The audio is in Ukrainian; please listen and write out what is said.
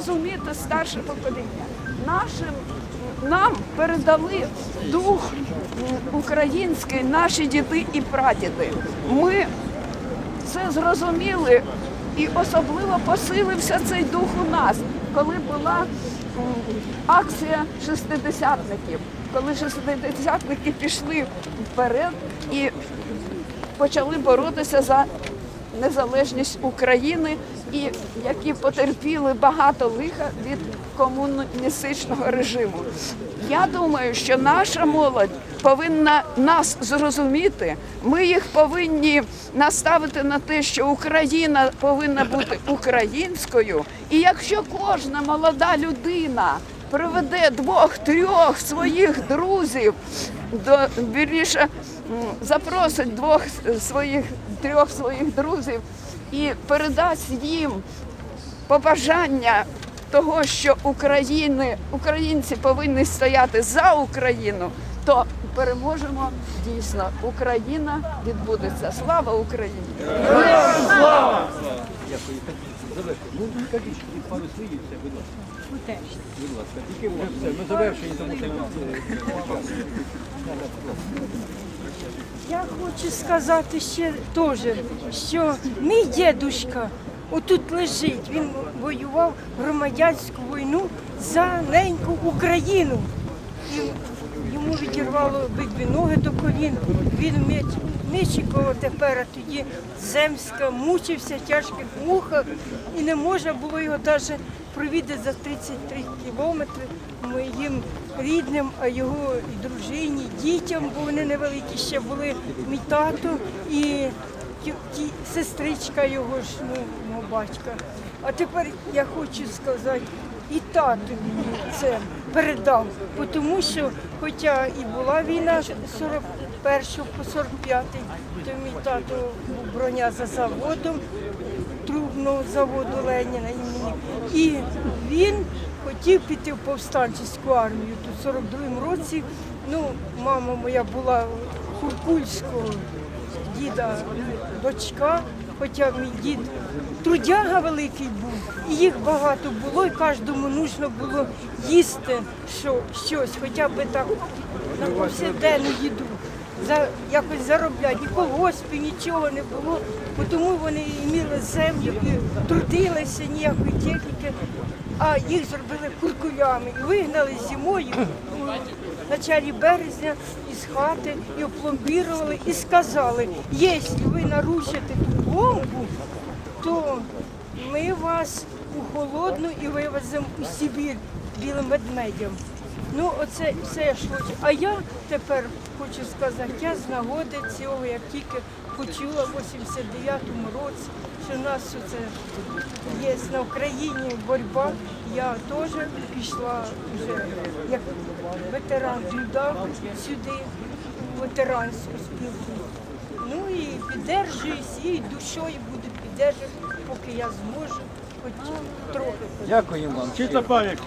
зрозуміти старше покоління. Нашим нам передали дух український наші діди і прадіди. Ми це зрозуміли, і особливо посилився цей дух у нас, коли була акція шестидесятників, коли шестидесятники пішли вперед і почали боротися за незалежність України, і які потерпіли багато лиха від комуністичного режиму. Я думаю, що наша молодь повинна нас зрозуміти. Ми їх повинні наставити на те, що Україна повинна бути українською. І якщо кожна молода людина приведе двох-трьох своїх друзів до м, запросить двох своїх трьох своїх друзів і передасть їм побажання того, що України, українці повинні стояти за Україну, то переможемо дійсно. Україна відбудеться. Слава Україні! Все, будь ласка. Тільки. Ми завершені, тому що Я хочу сказати ще теж, що мій дідусь отут лежить. Він воював громадянську війну за неньку Україну. І йому відірвало обидві ноги до колін. Він меч, тепер, а тоді земська, мучився в тяжких мухах і не можна було його навіть провідати за 33 кілометри моїм рідним, а його і дружині, дітям, бо вони невеликі ще були, мій тато і сестричка його ж, ну, мого батька. А тепер я хочу сказати, і мені це передав, тому що, хоча і була війна з 41 по 45, то мій тато був броня за заводом, трубного заводу Леніна імені. І він хотів піти в повстанчиську армію. В 42-му році, ну, мама моя була Куркульського діда дочка, хоча мій дід трудяга великий був, і їх багато було, і кожному нужно було їсти що, щось, хоча б так на повсякденну їду. За, якось заробляти, ні колгоспів, нічого не було, тому вони і мали землю, і трудилися ніякої техніки, а їх зробили куркулями і вигнали зимою у началі березня із хати і опломбірували і сказали, якщо ви нарушите ту бомбу, то ми вас у холодну і вивеземо у Сибір білим ведмедям. Ну, оце все хочу. А я тепер хочу сказати, я з нагоди цього, як тільки почула в 89-му році, що у нас це є на Україні боротьба, я теж пішла вже як ветеран ДЮДА сюди, ветеранську спілку. Ну і піддержуюсь, і душою буду піддержувати, поки я зможу, хоч трохи. Дякуємо вам. Чиста пам'ять.